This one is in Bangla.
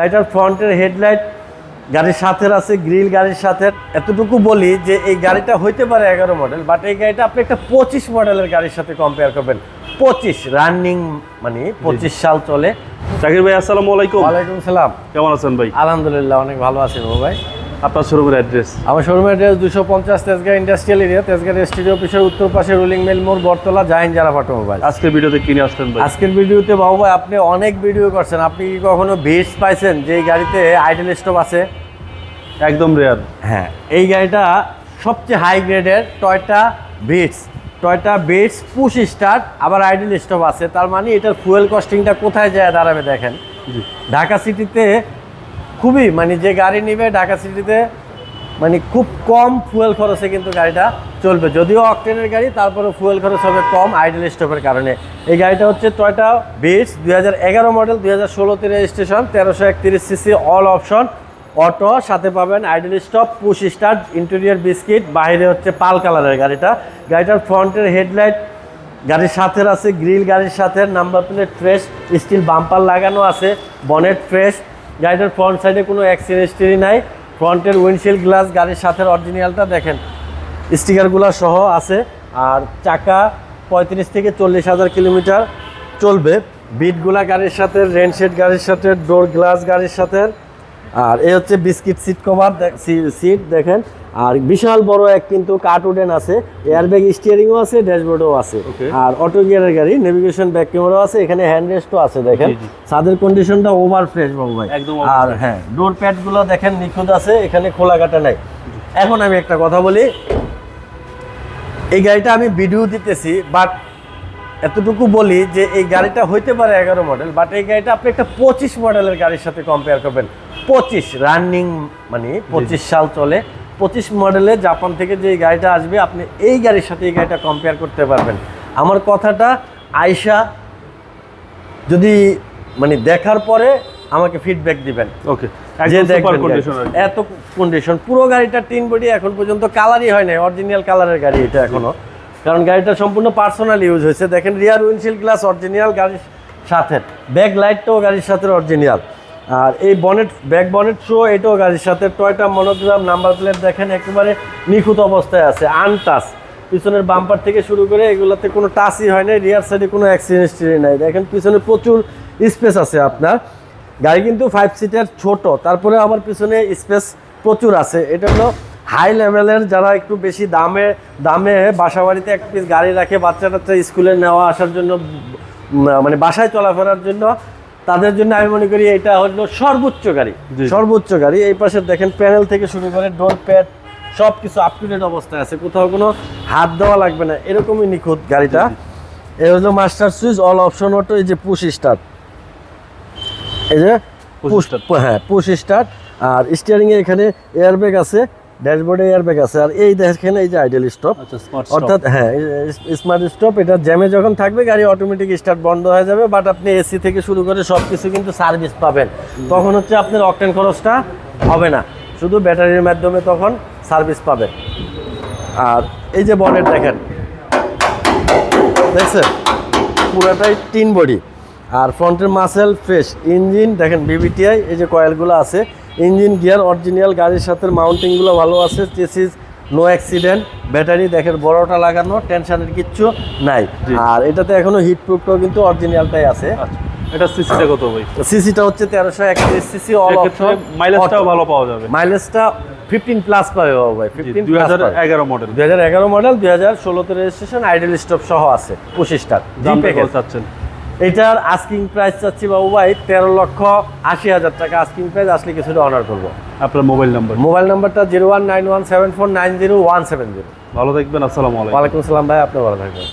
গাড়িটার ফ্রন্টের হেডলাইট গাড়ির সাথে আছে গ্রিল গাড়ির সাথে এতটুকু বলি যে এই গাড়িটা হইতে পারে এগারো মডেল বাট এই গাড়িটা আপনি একটা পঁচিশ মডেলের গাড়ির সাথে কম্পেয়ার করবেন। পঁচিশ রানিং মানে পঁচিশ সাল চলে। জাকির ভাই আসসালামু আলাইকুম। ওয়ালাইকুম সালাম। কেমন আছেন ভাই? আলহামদুলিল্লাহ অনেক ভালো আছেন বাবু ভাই। আপনার শোরুমের অ্যাড্রেস? আমার শোরুমের অ্যাড্রেস দুশো পঞ্চাশ Tejgaon industrial area Tejgaon studio অফিসের উত্তর পাশে রুলিং মেল মোড় বটতলা জাহিন জারা অটোমোবাইল আজকের ভিডিওতে কিনে আসলেন ভাই? আজকের ভিডিওতে বাবু ভাই আপনি অনেক ভিডিও করছেন। আপনি কি কখনো ভিটস পাইছেন যে এই গাড়িতে আইডেল স্টপ আছে? একদম রেয়ার হ্যাঁ এই গাড়িটা সবচেয়ে হাই গ্রেডের Toyota Vitz Toyota Vitz push start আবার আইডেল স্টপ আছে। তার মানে এটার ফুয়েল কস্টিংটা কোথায় যায় দাঁড়াবে দেখেন। ঢাকা সিটিতে খুবই মানে যে গাড়ি নিবে ঢাকা সিটিতে মানে খুব কম ফুয়েল খরচে কিন্তু গাড়িটা চলবে। যদিও অকটেনের গাড়ি তারপরে ফুয়েল খরচ হবে কম আইডেল স্টপের কারণে। এই গাড়িটা হচ্ছে টয়টা বিটস দুই মডেল দুই হাজার ষোলোতে রেজিস্ট্রেশন তেরোশো একত্রিশ সিসি অল অপশন অটো সাথে পাবেন idle stop push start interior biscuit বাইরে হচ্ছে পাল কালারের গাড়িটা। গাড়িটার ফ্রন্টের হেডলাইট গাড়ির সাথে আছে গ্রিল গাড়ির সাথে number plate fresh steel bumper লাগানো আছে বনেট ফ্রেশ গাড়িটার ফ্রন্ট সাইডে কোনো অ্যাক্সিডেন্টরি নাই। ফ্রন্টের উইন্ডশিল্ড গ্লাস গাড়ির সাথে অরিজিনালটা দেখেন। স্টিকারগুলো সহ আছে। আর চাকা পঁয়ত্রিশ থেকে চল্লিশ হাজার কিলোমিটার চলবে। বিটগুলা গাড়ির সাথে রেনশেড গাড়ির সাথে ডোর গ্লাস গাড়ির সাথে। আর এই হচ্ছে বিস্কিট সিট কভার সিট দেখেন। আর বিশাল বড় এক কিন্তু কার্টুডেন আছে এয়ারব্যাগ স্টিয়ারিংও আছে ড্যাশবোর্ডও আছে। আর অটো গিয়ারের গাড়ি নেভিগেশন ব্যাক ক্যামেরাও আছে এখানে হ্যান্ড রেস্টও আছে দেখেন। ছাদের কন্ডিশনটা ওভার ফ্রেশ বাবু ভাই। একদম আর হ্যাঁ ডোর প্যাডগুলো দেখেন নিখুঁত আছে এখানে খোলা কাটা নাই। এখন আমি একটা কথা বলি। এই গাড়িটা আমি ভিডিও দিতেছি বাট এতটুকু বলি যে এই গাড়িটা হইতে পারে এগারো মডেল বাট এই গাড়িটা আপনি একটা পঁচিশ মডেলের গাড়ির সাথে কম্পেয়ার করবেন। পঁচিশ রানিং মানে পঁচিশ সাল চলে। পঁচিশ মডেলে জাপান থেকে যে গাড়িটা আসবে আপনি এই গাড়ির সাথে এই গাড়িটা কম্পেয়ার করতে পারবেন। আমার কথাটা আয়সা যদি মানে দেখার পরে আমাকে ফিডব্যাক দিবেন। ওকে যে। এত কন্ডিশন পুরো গাড়িটা তিন বডি এখন পর্যন্ত কালারই হয় নাই অরিজিনাল কালারের গাড়ি এটা এখনও। কারণ গাড়িটা সম্পূর্ণ পার্সোনাল ইউজ হয়েছে। দেখেন রিয়ার উইন্ডশিল্ড গ্লাস অরিজিনাল গাড়ির সাথে। ব্যাক লাইটটাও গাড়ির সাথে অরিজিনাল আর এই বনেট ব্যাক বনেট শো এটাও গাড়ির সাথে। টয়টা মনোগ্রাম নাম্বার প্লেট দেখেন, একেবারে নিখুঁত অবস্থায় আছে। আনটাস পিছনের বাম্পার থেকে শুরু করে এগুলোতে কোনো টাচই হয় নাই। রিয়ার সাইডে কোনো অ্যাক্সিডেন্ট নাই। দেখেন পিছনে প্রচুর স্পেস আছে আপনার। গাড়ি কিন্তু ফাইভ সিটার ছোট। তারপরে আমার পিছনে স্পেস প্রচুর আছে। এটা হলো হাই লেভেলের যারা একটু বেশি দামে দামে বাসা বাড়িতে এক পিস গাড়ি রাখে বাচ্চা টাচ্চা স্কুলে নেওয়া আসার জন্য মানে বাসায় চলাফেরার জন্য তাদের জন্য আমি মনে করি এটা হলো সর্বোচ্চ গাড়ি। সর্বোচ্চ গাড়ি। এই পাশে দেখেন প্যানেল থেকে শুরু করে ডোর প্যাড সব কিছু আপ টু ডেট অবস্থায় আছে। কোথাও কোনো হাত দেওয়া লাগবে না। এরকমই নিখুঁত গাড়িটা। এই হলো master switch all option auto এই যে পুশ স্টার্ট এই যে পুশ। হ্যাঁ পুশ স্টার্ট আর স্টিয়ারিংয়ে এখানে এয়ারব্যাগ আছে। ড্যাশবোর্ডে এয়ারব্যাগ আছে। আর এই দেখেন এই যে আইডেল স্টপ আচ্ছা অর্থাৎ হ্যাঁ স্মার্ট স্টপ এটা জ্যামে যখন থাকবে গাড়ি অটোমেটিক স্টার্ট বন্ধ হয়ে যাবে। বাট আপনি এসি থেকে শুরু করে সব কিছু কিন্তু সার্ভিস পাবেন। তখন হচ্ছে আপনার অকটেন খরচটা হবে না। শুধু ব্যাটারির মাধ্যমে তখন সার্ভিস পাবেন আর এই যে বনেট দেখেন। দেখছেন? পুরাটাই টিন বডি আর ফ্রন্টের মাসেল ফ্রেশ ইঞ্জিন দেখেন বিবিটিআই এই যে কয়েলগুলো আছে ইঞ্জিন গিয়ার অরিজিনাল গাড়ির সাথে মাউন্টিংগুলো ভালো আছে চেসিস নো অ্যাক্সিডেন্ট ব্যাটারি দেখেন বড়টা লাগানো টেনশনের কিচ্ছু নাই। আর এটাতে এখনও হিট প্রুফটাও কিন্তু অরিজিনালটাই আছে। আচ্ছা এটা সিসিটা কত ভাই? সিসিটা হচ্ছে সিসি অল এক্ষেত্রে মাইলেজটাও ভালো পাওয়া যাবে। মাইলেজটা প্লাস পাবে বাবা ভাই মডেল দুই হাজার এগারো মডেল দুই হাজার ষোলোতে রেজিস্ট্রেশন আইডেল স্টপ সহ আছে জি প্যাকেজ চাচ্ছেন? এটার আস্কিং প্রাইস চাচ্ছি বাবু ভাই তেরো লক্ষ আশি হাজার টাকা। আস্কিং প্রাইস আসলে কিছুটা অর্ডার করব। আপনার মোবাইল নাম্বার মোবাইল নাম্বারটা zero one nine one seven four nine zero one seven zero. ভালো থাকবেন আসসালামু আলাইকুম। ওয়ালাইকুম সালাম ভাই আপনি ভালো থাকবেন।